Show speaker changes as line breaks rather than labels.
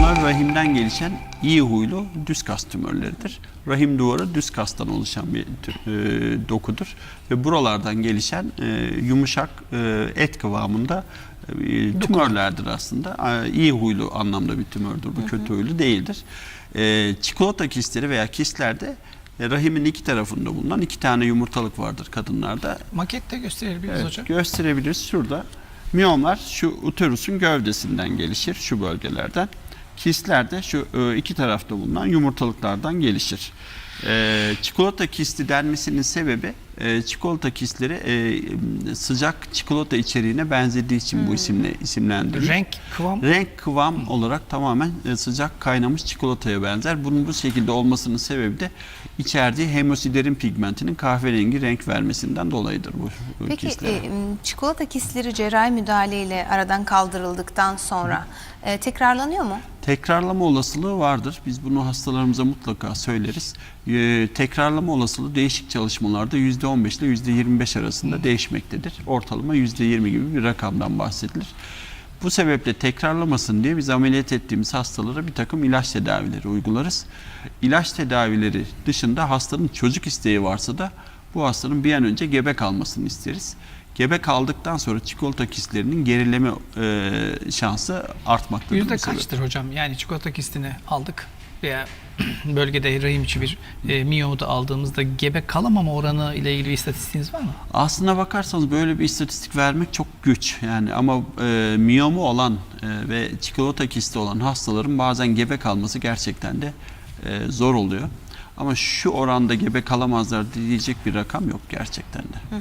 tümör rahimden gelişen iyi huylu düz kas tümörleridir. Rahim duvarı düz kastan oluşan bir e, dokudur ve buralardan gelişen e, yumuşak e, et kıvamında e, tümörlerdir aslında. E, iyi huylu anlamda bir tümördür bu kötü huylu değildir. E, çikolata kistleri veya kistlerde e, rahimin iki tarafında bulunan iki tane yumurtalık vardır kadınlarda.
Makette gösterebiliriz
Evet,
hocam.
gösterebiliriz şurada. Miyomlar şu uterusun gövdesinden gelişir şu bölgelerden. Kistler de şu e, iki tarafta bulunan yumurtalıklardan gelişir. E, çikolata kisti denmesinin sebebi e, çikolata kistleri e, sıcak çikolata içeriğine benzediği için bu isimle isimlendirilir.
Renk, kıvam.
Renk kıvam olarak tamamen e, sıcak kaynamış çikolataya benzer. Bunun bu şekilde olmasının sebebi de içerdiği hemosiderin pigmentinin kahverengi renk vermesinden dolayıdır bu, bu
Peki
kistler.
e, çikolata kistleri cerrahi müdahaleyle aradan kaldırıldıktan sonra e, tekrarlanıyor mu?
Tekrarlama olasılığı vardır. Biz bunu hastalarımıza mutlaka söyleriz. Ee, tekrarlama olasılığı değişik çalışmalarda %15 ile %25 arasında değişmektedir. Ortalama %20 gibi bir rakamdan bahsedilir. Bu sebeple tekrarlamasın diye biz ameliyat ettiğimiz hastalara bir takım ilaç tedavileri uygularız. İlaç tedavileri dışında hastanın çocuk isteği varsa da bu hastanın bir an önce gebe kalmasını isteriz. Gebe kaldıktan sonra çikolata kistlerinin gerileme e, şansı artmaktadır.
Yüzde kaçtır hocam? Yani çikolata kistini aldık veya bölgede rahim içi bir e, miyomu da aldığımızda gebe kalamama oranı ile ilgili bir istatistiğiniz var mı?
Aslına bakarsanız böyle bir istatistik vermek çok güç. Yani ama e, miyomu olan e, ve çikolata kisti olan hastaların bazen gebe kalması gerçekten de e, zor oluyor. Ama şu oranda gebe kalamazlar diyecek bir rakam yok gerçekten de.